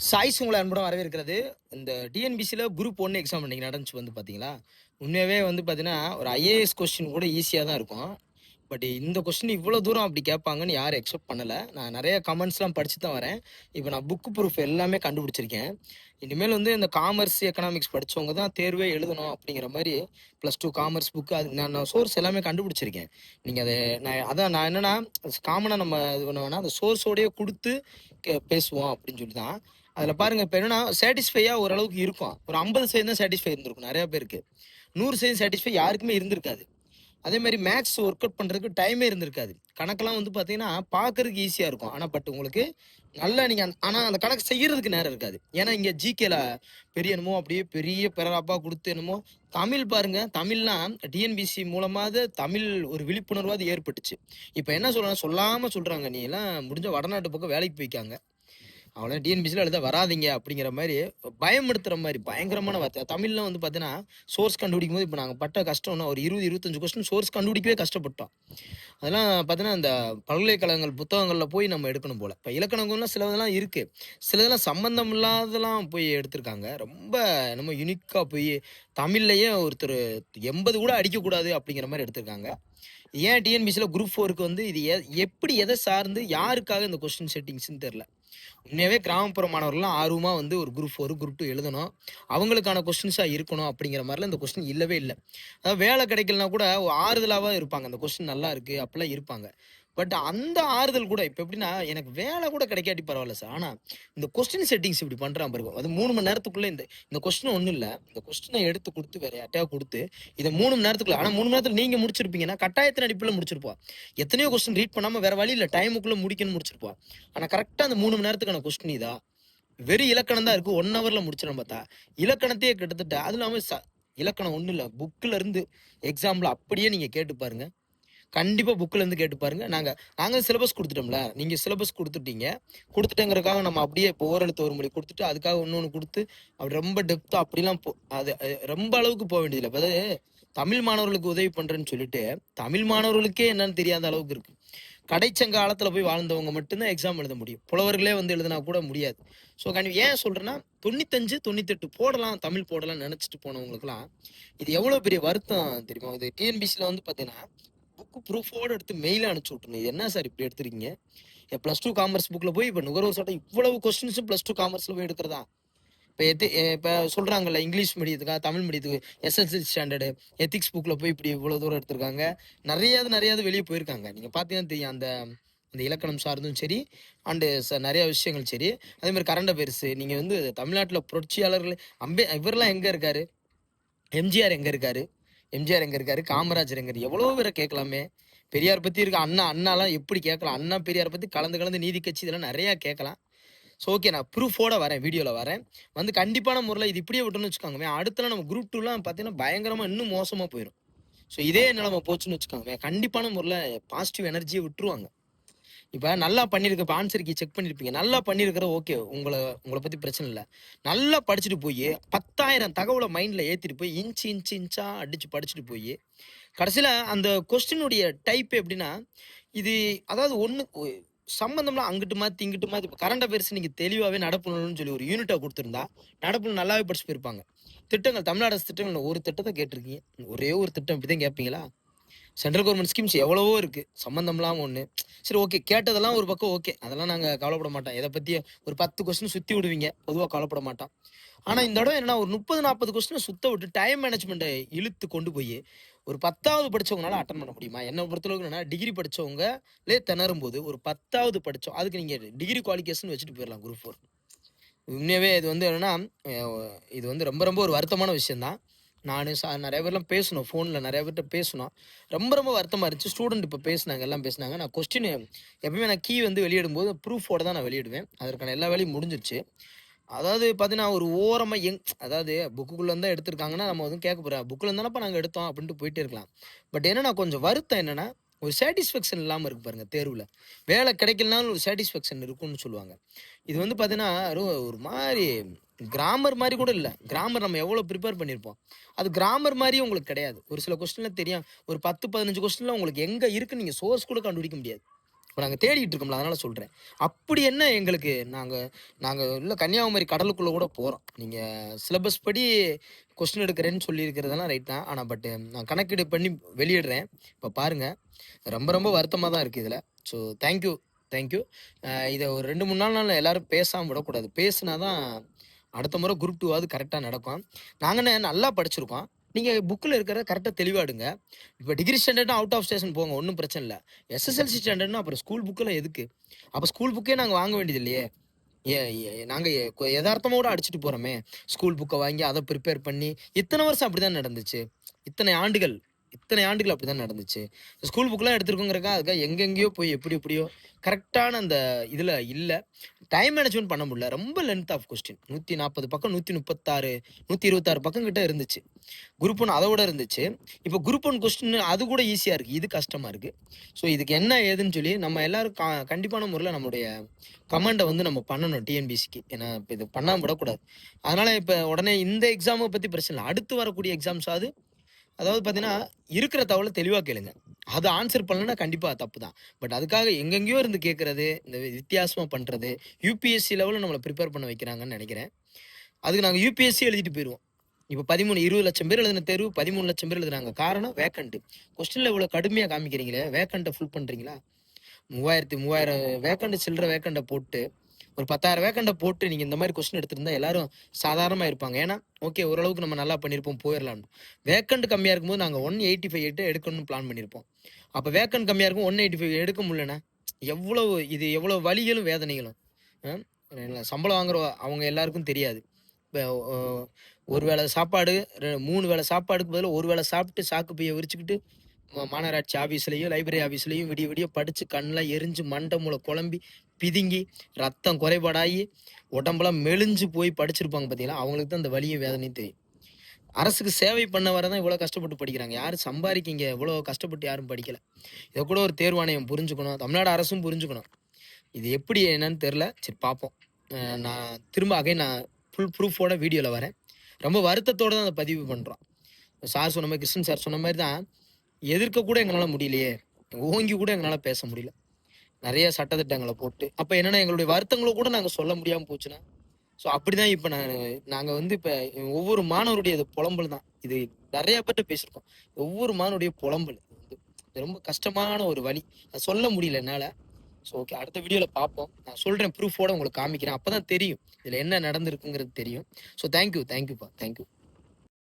Choice உங்களை அன்புடன் வரவேற்கிறது. இந்த டிஎன்பிசியில் குரூப் ஒன்று எக்ஸாம் இன்றைக்கி நடந்துச்சு வந்து பார்த்தீங்களா உண்மையாகவே வந்து பார்த்தீங்கன்னா ஒரு ஐஏஎஸ் கொஸ்டின் கூட ஈஸியாக தான் இருக்கும். பட் இந்த கொஸ்டின் இவ்வளோ தூரம் அப்படி கேட்பாங்கன்னு யாரும் எக்ஸ்பெக்ட் பண்ணலை. நான் நிறைய கமெண்ட்ஸ்லாம் படித்து தான் வரேன். இப்போ நான் புக்கு ப்ரூஃப் எல்லாமே கண்டுபிடிச்சிருக்கேன். இனிமேல் வந்து இந்த காமர்ஸ் எக்கனாமிக்ஸ் படித்தவங்க தான் தேர்வே எழுதணும் அப்படிங்கிற மாதிரி ப்ளஸ் டூ காமர்ஸ் புக்கு அது நான் நான் சோர்ஸ் எல்லாமே கண்டுபிடிச்சிருக்கேன். நீங்கள் அதை நான் அதான் நான் என்னென்னா காமனாக நம்ம இது பண்ண அந்த சோர்ஸோடையே கொடுத்து கே- பேசுவோம் அப்படின்னு சொல்லி தான் அதில் பாருங்க இப்போ என்னன்னா சாட்டிஸ்ஃபையாக ஓரளவுக்கு இருக்கும். ஒரு ஐம்பது சதவீதம் தான் சாட்டிஸ்ஃபை இருந்திருக்கும் நிறைய பேருக்கு. நூறு சதவீதம் சாட்டிஸ்ஃபை யாருக்குமே இருந்திருக்காது. அதே மாதிரி மேக்ஸ் ஒர்க் அவுட் பண்ணுறதுக்கு டைமே இருந்திருக்காது. கணக்கெல்லாம் வந்து பார்த்தீங்கன்னா பார்க்கறதுக்கு ஈஸியாக இருக்கும். ஆனால் பட் உங்களுக்கு நல்லா நீங்கள் ஆனால் அந்த கணக்கு செய்யறதுக்கு நேரம் இருக்காது. ஏன்னா இங்கே ஜிகேல பெரிய என்னமோ அப்படியே பெரிய பெரராப்பா கொடுத்து என்னமோ தமிழ் பாருங்க தமிழ்லாம் டிஎன்பிசி மூலமாக தமிழ் ஒரு விழிப்புணர்வாது ஏற்பட்டுச்சு. இப்போ என்ன சொல்றாங்க சொல்லாமல் சொல்கிறாங்க நீ எல்லாம் முடிஞ்ச வடநாட்டு பக்கம் வேலைக்கு போய்க்காங்க. அவ்வளோ டிஎன்பிசியில் எழுத வராதீங்க அப்படிங்கிற மாதிரி பயமுறுத்துற மாதிரி பயங்கரமான வார்த்தை. தமிழ்லாம் வந்து பார்த்தீங்கன்னா சோர்ஸ் கண்டுபிடிக்கும் போது இப்போ நாங்கள் பட்ட கஷ்டம்னா ஒரு இருபது இருபத்தஞ்சு கொஸ்டின் சோர்ஸ் கண்டுபிடிக்கவே கஷ்டப்பட்டோம். அதெல்லாம் பார்த்தீங்கன்னா இந்த பல்கலைக்கழகங்கள் புத்தகங்களில் போய் நம்ம எடுக்கணும் போல். இப்போ இலக்கணங்கள்லாம் சிலதெல்லாம் இருக்குது சிலதெல்லாம் சம்மந்தம் இல்லாததெல்லாம் போய் எடுத்திருக்காங்க. ரொம்ப என்னமோ யுனிக்காக போய் தமிழ்லையே ஒருத்தர் எண்பது கூட அடிக்கக்கூடாது அப்படிங்கிற மாதிரி எடுத்திருக்காங்க. ஏன் டிஎன்பிசியில் குரூப் ஃபோருக்கு வந்து இது எப்படி எதை சார்ந்து யாருக்காக இந்த கொஸ்டின் செட்டிங்ஸ்னு தெரில உண்மையாகவே கிராமப்புற மாணவர்கள்லாம் ஆர்வமாக வந்து ஒரு குரூப் ஃபோர் குரூப் டூ எழுதணும். அவங்களுக்கான கொஸ்டின்ஸாக இருக்கணும் அப்படிங்கிற மாதிரிலாம் இந்த கொஸ்டின் இல்லவே இல்லை. அதாவது வேலை கிடைக்கலனா கூட ஒரு ஆறுதலாக இருப்பாங்க. அந்த கொஸ்டின் நல்லா இருக்குது அப்படிலாம் இருப்பாங்க. பட் அந்த ஆறுதல் கூட இப்போ எப்படின்னா எனக்கு வேலை கூட கிடைக்காட்டி பரவாயில்ல சார் ஆனால் இந்த கொஸ்டின் செட்டிங்ஸ் இப்படி பண்ணுறான் பாருங்க. அது மூணு மணி நேரத்துக்குள்ளே இந்த இந்த கொஸ்டின் ஒன்றும் இல்லை. இந்த கொஸ்டினை எடுத்து கொடுத்து வேற யார்ட்டையா கொடுத்து இதை மூணு மணி நேரத்துக்குள்ள ஆனால் மூணு மணி நேரத்தில் நீங்கள் முடிச்சிருப்பீங்கன்னா கட்டாயத்தின் அடிப்பில் முடிச்சிருப்போம் எத்தனையோ கொஸ்டின் ரீட் பண்ணாமல் வேற வழி இல்லை. டைமுக்குள்ளே முடிக்கணும்னு முடிச்சிருப்போம் ஆனால் கரெக்டாக அந்த மூணு மணி நேரத்துக்கான கொஸ்டின் இதா வெறும் இலக்கணம் தான் இருக்குது ஒன் ஹவரில் முடிச்சிடும் பார்த்தா. இலக்கணத்தையே கிட்டத்தட்ட அது இல்லாமல் இலக்கணம் ஒன்றும் இல்லை. புக்கில் இருந்து எக்ஸாம்பிள் அப்படியே நீங்கள் கேட்டு பாருங்கள் கண்டிப்பாக புக்கில் இருந்து கேட்டு பாருங்க. நாங்கள் நாங்கள் சிலபஸ் கொடுத்துட்டோம்ல. நீங்கள் சிலபஸ் கொடுத்துட்டீங்க. கொடுத்துட்டேங்கிறதுக்காக நம்ம அப்படியே இப்போ ஓரெழுத்து ஒரு மொழி கொடுத்துட்டு அதுக்காக இன்னொன்று கொடுத்து அப்படி ரொம்ப டெப்த்தாக அப்படிலாம் போ அது அது ரொம்ப அளவுக்கு போக வேண்டியதில்லை. இப்போ அதாவது தமிழ் மாணவர்களுக்கு உதவி பண்ணுறேன்னு சொல்லிட்டு தமிழ் மாணவர்களுக்கே என்னன்னு தெரியாத அளவுக்கு இருக்கு. கடைச்சங்க காலத்தில் போய் வாழ்ந்தவங்க மட்டும்தான் எக்ஸாம் எழுத முடியும். புலவர்களே வந்து எழுதினா கூட முடியாது. ஸோ கண்டி ஏன் சொல்கிறேன்னா தொண்ணூத்தஞ்சு தொண்ணூத்தெட்டு போடலாம் தமிழ் போடலாம் நினச்சிட்டு போனவங்களுக்குலாம் இது எவ்வளோ பெரிய வருத்தம் தெரியுமா? இது டிஎன்பிசியில் வந்து பார்த்தீங்கன்னா புக்கு ப்ரூஃபோடு எடுத்து மெயில் அனுப்பிச்சு விட்டுருணும் இது என்ன சார் இப்படி எடுத்துருக்கீங்க ப்ளஸ் டூ காமர்ஸ் புக்கில் போய் இப்போ நுகர்வோர் சட்டம் இவ்வளவு கொஸ்டின்ஸும் ப்ளஸ் டூ காமர்ஸில் போய் எடுக்கிறதா? இப்போ எத்தி இப்போ சொல்கிறாங்கல்ல இங்கிலீஷ் மீடியத்துக்காக தமிழ் மீடியத்துக்கு எஸ்எஸ்சி ஸ்டாண்டர்டு எத்திக்ஸ் புக்கில் போய் இப்படி இவ்வளோ தூரம் எடுத்திருக்காங்க. நிறையாவது நிறையாவது வெளியே போயிருக்காங்க. நீங்கள் பார்த்தீங்கன்னா தெரியும் அந்த அந்த இலக்கணம் சார்ந்தும் சரி அண்டு ச நிறையா விஷயங்கள் சரி. அதே மாதிரி கரண்ட் அஃபேர்ஸ் நீங்கள் வந்து தமிழ்நாட்டில் புரட்சியாளர்கள் அம்பே இவரெல்லாம் எங்கே இருக்காரு? எம்ஜிஆர் எங்கே இருக்காரு? எம்ஜிஆர் எங்கே இருக்காரு காமராஜர் எங்க எவ்வளோ பேரை கேட்கலாமே. பெரியார் பற்றி இருக்க அண்ணா அண்ணாலாம் எப்படி கேட்கலாம்? அண்ணா பெரியார் பற்றி கலந்து கலந்து நீதி கட்சி இதெல்லாம் நிறையா கேட்கலாம். ஸோ ஓகே நான் ப்ரூஃபோட வரேன் வீடியோவில் வரேன். வந்து கண்டிப்பான முறையில் இது இப்படியே விட்டோம்னு வச்சுக்கோங்க அடுத்தலாம் நம்ம குரூப் டூலாம் பார்த்தீங்கன்னா பயங்கரமாக இன்னும் மோசமாக போயிடும் ஸோ இதே நிலைமை போச்சுன்னு வச்சுக்கோங்க கண்டிப்பான முறையில் பாசிட்டிவ் எனர்ஜியை விட்டுருவாங்க. இப்போ நல்லா பண்ணியிருக்க இப்போ ஆன்சர் கீ செக் பண்ணியிருப்பீங்க நல்லா பண்ணியிருக்கிற ஓகே உங்களை உங்களை பற்றி பிரச்சனை இல்லை. நல்லா படிச்சுட்டு போய் பத்தாயிரம் தகவலை மைண்டில் ஏற்றிட்டு போய் இன்ச்சு இன்ச்சு இன்ச்சாக அடித்து படிச்சுட்டு போய் கடைசியில் அந்த கொஸ்டினுடைய டைப் எப்படின்னா இது அதாவது ஒன்று சம்மந்தம்லாம் அங்கிட்டு மாற்றி இங்கிட்டு மாற்றி இப்போ கரண்ட் அஃபேர்ஸ் நீங்கள் தெளிவாகவே நடப்பணும்னு சொல்லி ஒரு யூனிட்டை கொடுத்துருந்தா நடப்பணும் நல்லாவே படிச்சு போயிருப்பாங்க. திட்டங்கள் தமிழ்நாடு திட்டங்கள் ஒரு திட்டத்தை கேட்டிருக்கீங்க. ஒரே ஒரு திட்டம் இப்படி தான் கேட்பீங்களா? சென்ட்ரல் கவர்மெண்ட் ஸ்கீம்ஸ் எவ்வளவோ இருக்குது சம்மந்தம்லாம் ஒன்று சரி ஓகே கேட்டதெல்லாம் ஒரு பக்கம் ஓகே அதெல்லாம் நாங்கள் கவலைப்பட மாட்டோம். இதை பற்றி ஒரு பத்து கொஸ்டின் சுற்றி விடுவீங்க. பொதுவாக கவலைப்பட மாட்டோம். ஆனால் இந்த இடம் என்ன ஒரு முப்பது நாற்பது கொஸ்டினை சுத்த விட்டு டைம் மேனேஜ்மெண்ட்டை இழுத்து கொண்டு போய் ஒரு பத்தாவது படிச்சவங்களால அட்டன் பண்ண முடியுமா? என்ன பொறுத்தளவுக்கு என்னன்னா டிகிரி படிச்சவங்களே திணறும் போது ஒரு பத்தாவது படித்தோம் அதுக்கு நீங்கள் டிகிரி குவாலிஃபிகேஷன் வச்சுட்டு போயிடலாம் குரூப் ஃபோர் உண்மையாகவே இது வந்து என்னன்னா இது வந்து ரொம்ப ரொம்ப ஒரு வருத்தமான விஷயம்தான். நான் சா நிறைய பேர்லாம் பேசணும் ஃபோனில் நிறைய பேர்கிட்ட பேசணும். ரொம்ப ரொம்ப வருத்தமாக இருந்துச்சு. ஸ்டூடெண்ட் இப்போ பேசினாங்க எல்லாம் பேசினாங்க. நான் கொஸ்டின் எப்பவுமே நான் கீ வந்து வெளியிடும்போது ப்ரூஃபோட தான் நான் வெளியிடுவேன். அதற்கான எல்லா வேலையும் முடிஞ்சிருச்சு. அதாவது பார்த்தீங்கன்னா ஒரு ஓரமாக எங் அதாவது புக்குக்குள்ளே தான் எடுத்திருக்காங்கன்னா நம்ம வந்து கேட்க போகிறோம் புக்கில் இருந்தானப்பா நாங்கள் எடுத்தோம் அப்படின்ட்டு போயிட்டே இருக்கலாம். பட் என்னென்னா கொஞ்சம் வருத்தம் என்னென்னா ஒரு சாட்டிஸ்ஃபேக்ஷன் இல்லாமல் இருக்கு பாருங்க தேர்வில். வேலை கிடைக்கலனாலும் ஒரு சாட்டிஸ்ஃபேக்ஷன் இருக்கும்னு சொல்லுவாங்க. இது வந்து பார்த்தீங்கன்னா ஒரு மாதிரி கிராமர் மாதிரி கூட இல்லை. கிராமர் நம்ம எவ்வளோ ப்ரிப்பேர் பண்ணியிருப்போம் அது கிராமர் மாதிரியே உங்களுக்கு கிடையாது. ஒரு சில கொஸ்டின்லாம் தெரியும் ஒரு பத்து பதினஞ்சு கொஸ்டின்லாம் உங்களுக்கு எங்கே இருக்குன்னு நீங்கள் சோர்ஸ் கூட கண்டுபிடிக்க முடியாது. இப்போ நாங்கள் தேடிட்டு இருக்கோம்ல அதனால் சொல்கிறேன் அப்படி என்ன எங்களுக்கு நாங்கள் நாங்கள் இல்லை கன்னியாகுமரி கடலுக்குள்ளே கூட போகிறோம் நீங்கள் சிலபஸ் படி கொஸ்டின் எடுக்கிறேன்னு சொல்லியிருக்கிறதெல்லாம் ரைட் தான். ஆனால் பட் நான் கணக்கீடு பண்ணி வெளியிடுறேன். இப்போ பாருங்கள் ரொம்ப ரொம்ப வருத்தமாக தான் இருக்குது இதில். ஸோ தேங்க்யூ தேங்க்யூ இதை ஒரு ரெண்டு மூணு நாள் நாள் எல்லோரும் பேசாமல் விடக்கூடாது. பேசுனா தான் அடுத்த முறை குரூப் டூவாவது கரெக்டாக நடக்கும். நாங்கள் நல்லா படிச்சிருக்கோம். நீங்கள் புக்கில் இருக்கிற கரெக்டாக தெளிவாடுங்க இப்போ டிகிரி ஸ்டாண்டர்ட்னா அவுட் ஆஃப் ஸ்டேஷன் போங்க ஒன்றும் பிரச்சனை இல்லை. எஸ்எஸ்எல்சி ஸ்டாண்டர்ட்னா அப்புறம் ஸ்கூல் புக்கில் எதுக்கு? அப்போ ஸ்கூல் புக்கே நாங்கள் வாங்க வேண்டியது இல்லையே. ஏ நாங்கள் யதார்த்தமாக கூட அடிச்சுட்டு போகிறோமே ஸ்கூல் புக்கை வாங்கி அதை ப்ரிப்பேர் பண்ணி இத்தனை வருஷம் அப்படி தான் நடந்துச்சு. இத்தனை ஆண்டுகள் இத்தனை ஆண்டுகள் அப்படி தான் நடந்துச்சு ஸ்கூல் புக்கெலாம் எடுத்துருக்கோங்கிறக்கா அதுக்காக எங்கெங்கேயோ போய் எப்படி எப்படியோ கரெக்டான அந்த இதில் இல்லை. டைம் மேனேஜ்மெண்ட் பண்ண முடியல. ரொம்ப லென்த் ஆஃப் கொஸ்டின் நூற்றி நாற்பது பக்கம் நூற்றி முப்பத்தாறு நூற்றி இருபத்தாறு பக்கம் கிட்ட இருந்துச்சு. குரூப் ஒன் அதை விட இருந்துச்சு. இப்போ குரூப் ஒன் கொஸ்டின் அது கூட ஈஸியாக இருக்குது இது கஷ்டமாக இருக்குது ஸோ இதுக்கு என்ன ஏதுன்னு சொல்லி நம்ம எல்லோரும் கா கண்டிப்பான முறையில் நம்மளுடைய கமெண்டை வந்து நம்ம பண்ணணும் டிஎன்பிசிக்கு ஏன்னா இப்போ இது பண்ணாமல் விடக்கூடாது. அதனால் இப்போ உடனே இந்த எக்ஸாமை பற்றி பிரச்சனை இல்லை. அடுத்து வரக்கூடிய எக்ஸாம்ஸாவது அதாவது பார்த்தீங்கன்னா இருக்கிற தகவலை தெளிவாக கேளுங்க. அது ஆன்சர் பண்ணலன்னா கண்டிப்பாக தப்பு தான் பட் அதுக்காக எங்கெங்கேயோ இருந்து கேட்குறது இந்த வித்தியாசமாக பண்ணுறது யூபிஎஸ்சி லெவலில் நம்மளை ப்ரிப்பேர் பண்ண வைக்கிறாங்கன்னு நினைக்கிறேன். அதுக்கு நாங்கள் யூபிஎஸ்சி எழுதிட்டு போயிடுவோம் இப்போ பதிமூணு இருபது லட்சம் பேர் எழுதின தேர்வு பதிமூணு லட்சம் பேர் எழுதுனாங்க காரணம் வேக்கண்ட்டு கொஸ்டினில் இவ்வளோ கடுமையாக காமிக்கிறீங்களே வேக்கண்ட்டை ஃபுல் பண்ணுறீங்களா மூவாயிரத்தி மூவாயிரம் வேக்கண்ட் சில்லற வேக்கண்ட்டை போட்டு ஒரு பத்தாயிரம் வேக்கண்டை போட்டு நீங்கள் இந்த மாதிரி கொஸ்டின் எடுத்திருந்தா எல்லாரும் சாதாரணமாக இருப்பாங்க. ஏன்னா ஓகே ஓரளவுக்கு நம்ம நல்லா பண்ணியிருப்போம் போயிடலாம்னு வேக்கண்ட் கம்மியாக இருக்கும்போது நாங்கள் ஒன் எயிட்டி ஃபைவ் எட்டு எடுக்கணும்னு பிளான் பண்ணியிருப்போம் அப்போ வேக்கண்ட் கம்மியாக இருக்கும் ஒன் எயிட்டி ஃபைவ் எடுக்க முடியலண்ணா எவ்வளவு இது எவ்வளோ வலிகளும் வேதனைகளும் சம்பளம் வாங்குற அவங்க எல்லாருக்கும் தெரியாது. இப்போ ஒரு வேளை சாப்பாடு ரெ- மூணு வேளை சாப்பாடுக்கு பதிலாக ஒரு வேளை சாப்பிட்டு சாக்கு பையை விரிச்சுக்கிட்டு மாநகராட்சி ஆஃபீஸ்லேயும் லைப்ரரி ஆஃபீஸ்லேயும் விடிய விடிய படித்து கண்ணெலாம் எரிஞ்சு மண்டை மூளை குழம்பி பிதுங்கி ரத்தம் குறைபாடாகி உடம்பெல்லாம் மெலிஞ்சு போய் படிச்சிருப்பாங்க பார்த்தீங்களா? அவங்களுக்கு தான் அந்த வலியும் வேதனையும் தெரியும். அரசுக்கு சேவை பண்ண வர தான் இவ்வளோ கஷ்டப்பட்டு படிக்கிறாங்க. யாரும் சம்பாதிக்கிங்க? இவ்வளோ கஷ்டப்பட்டு யாரும் படிக்கல. இதை கூட ஒரு தேர்வாணையம் புரிஞ்சுக்கணும். தமிழ்நாடு அரசும் புரிஞ்சுக்கணும். இது எப்படி என்னன்னு தெரில சரி பார்ப்போம். நான் திரும்ப அகை நான் ஃபுல் ப்ரூஃபோட வீடியோவில் வரேன். ரொம்ப வருத்தத்தோடு தான் அதை பதிவு பண்ணுறோம் சார் சொன்ன மாதிரி கிருஷ்ணன் சார் சொன்ன மாதிரி தான் எதிர்க்க கூட எங்களால் முடியலையே. ஓங்கி கூட எங்களால் பேச முடியல. நிறைய சட்டத்திட்டங்களை போட்டு அப்போ என்னென்னா எங்களுடைய வருத்தங்களை கூட நாங்கள் சொல்ல முடியாமல் போச்சுன்னா ஸோ அப்படிதான் இப்போ நான் நாங்கள் வந்து இப்போ ஒவ்வொரு மாணவருடைய இது புலம்பல் தான். இது நிறைய பேர்ட்ட பேசியிருக்கோம். ஒவ்வொரு மாணவருடைய புலம்பல் வந்து ரொம்ப கஷ்டமான ஒரு வழி. அது சொல்ல முடியல என்னால். ஸோ ஓகே அடுத்த வீடியோவில் பார்ப்போம் நான் சொல்கிறேன் ப்ரூஃபோட உங்களுக்கு காமிக்கிறேன். அப்போ தான் தெரியும். இதில் என்ன நடந்திருக்குங்கிறது தெரியும். ஸோ தேங்க்யூ தேங்க்யூப்பா தேங்க்யூ